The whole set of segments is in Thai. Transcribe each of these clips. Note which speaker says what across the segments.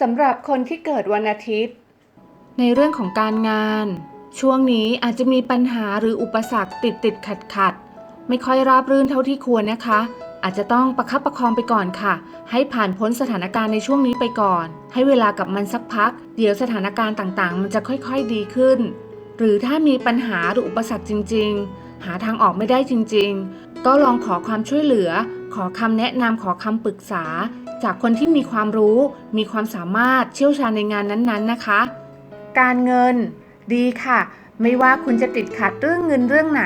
Speaker 1: สำหรับคนที่เกิดวันอาทิตย์
Speaker 2: ในเรื่องของการงาน ช่วงนี้อาจจะมีปัญหาหรืออุปสรรคติดติดขัดขัดไม่ค่อยราบรื่นเท่าที่ควรนะคะ อาจจะต้องประคับประคองไปก่อนค่ะ ให้ผ่านพ้นสถานการณ์ในช่วงนี้ไปก่อน ให้เวลากับมันสักพัก เดี๋ยวสถานการณ์ต่างๆ มันจะค่อยๆดีขึ้น หรือถ้ามีปัญหาหรืออุปสรรคจริง ๆ หาทางออกไม่ได้จริงๆ ก็ลองขอความช่วยเหลือ ขอคำแนะนำขอคำปรึกษา จากคนที่มีความรู้ มีความสามารถเชี่ยวชาญในงานนั้นๆนะคะ
Speaker 1: การเงิน ดีค่ะ ไม่ว่าคุณจะติดขัดเรื่องเงินเรื่องไหน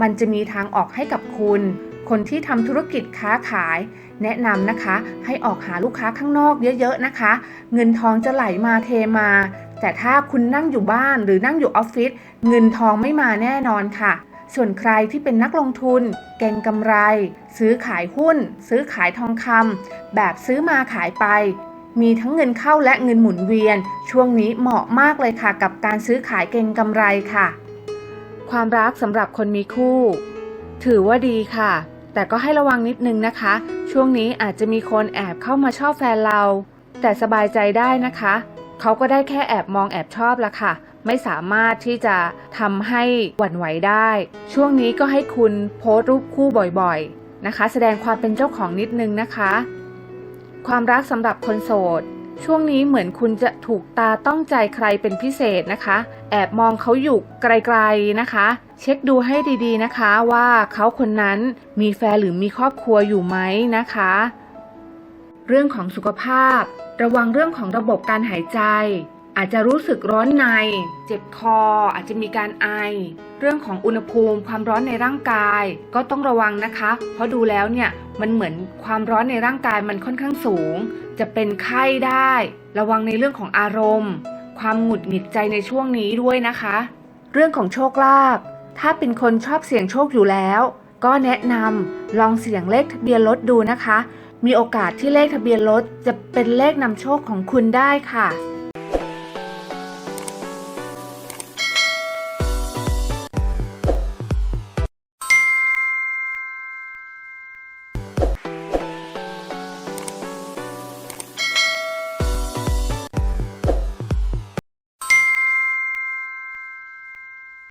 Speaker 1: มันจะมีทางออกให้กับคุณ คนที่ทำธุรกิจค้าขาย แนะนำนะคะ ให้ออกหาลูกค้าข้างนอกเยอะๆนะคะ เงินทองจะไหลมาเทมาแต่ถ้าคุณนั่งอยู่บ้านหรือนั่งอยู่ออฟฟิศเงินทองไม่มาแน่นอนค่ะ ส่วนใครที่เป็นนักลงทุน เก่งกำไร ซื้อขายหุ้น ซื้อขายทองคำแบบซื้อมาขายไป มีทั้งเงินเข้าและเงินหมุนเวียน ช่วงนี้เหมาะมากเลยค่ะ กับการซื้อขายเก่งกำไรค่ะ
Speaker 2: ความรักสำหรับคนมีคู่ ถือว่าดีค่ะ แต่ก็ให้ระวังนิดนึงนะคะ ช่วงนี้อาจจะมีคนแอบเข้ามาชอบแฟนเรา แต่สบายใจได้นะคะ เขาก็ได้แค่แอบมองแอบชอบละค่ะ ไม่สามารถที่จะทำให้หวั่นไหวได้ ช่วงนี้ก็ให้คุณโพสต์รูปคู่บ่อยๆนะคะ แสดงความเป็นเจ้าของนิดนึงนะคะ ความรักสำหรับคนโสด ช่วงนี้เหมือนคุณจะถูกตาต้องใจใครเป็นพิเศษนะคะ แอบมองเขาอยู่ไกลๆนะคะ เช็คดูให้ดีๆนะคะว่าเขาคนนั้นมีแฟนหรือมีครอบครัวอยู่ไหมนะคะ เรื่องของสุขภาพ ระวังเรื่องของระบบการหายใจ อาจจะรู้สึกร้อนใน เจ็บคอ อาจจะมีการไอ เรื่องของอุณหภูมิ ความร้อนในร่างกาย ก็ต้องระวังนะคะ เพราะดูแล้วเนี่ยมันเหมือนความร้อนในร่างกายมันค่อนข้างสูง จะเป็นไข้ได้ ระวังในเรื่องของอารมณ์ ความหงุดหงิดใจในช่วงนี้ด้วยนะคะ เรื่องของโชคลาภถ้าเป็นคนชอบเสี่ยงโชคอยู่แล้ว ก็แนะนำลองเสี่ยงเลขทะเบียนรถดูนะคะ มีโอกาสที่เลขทะเบียนรถจะเป็นเลขนำโชคของคุณได้ค่ะ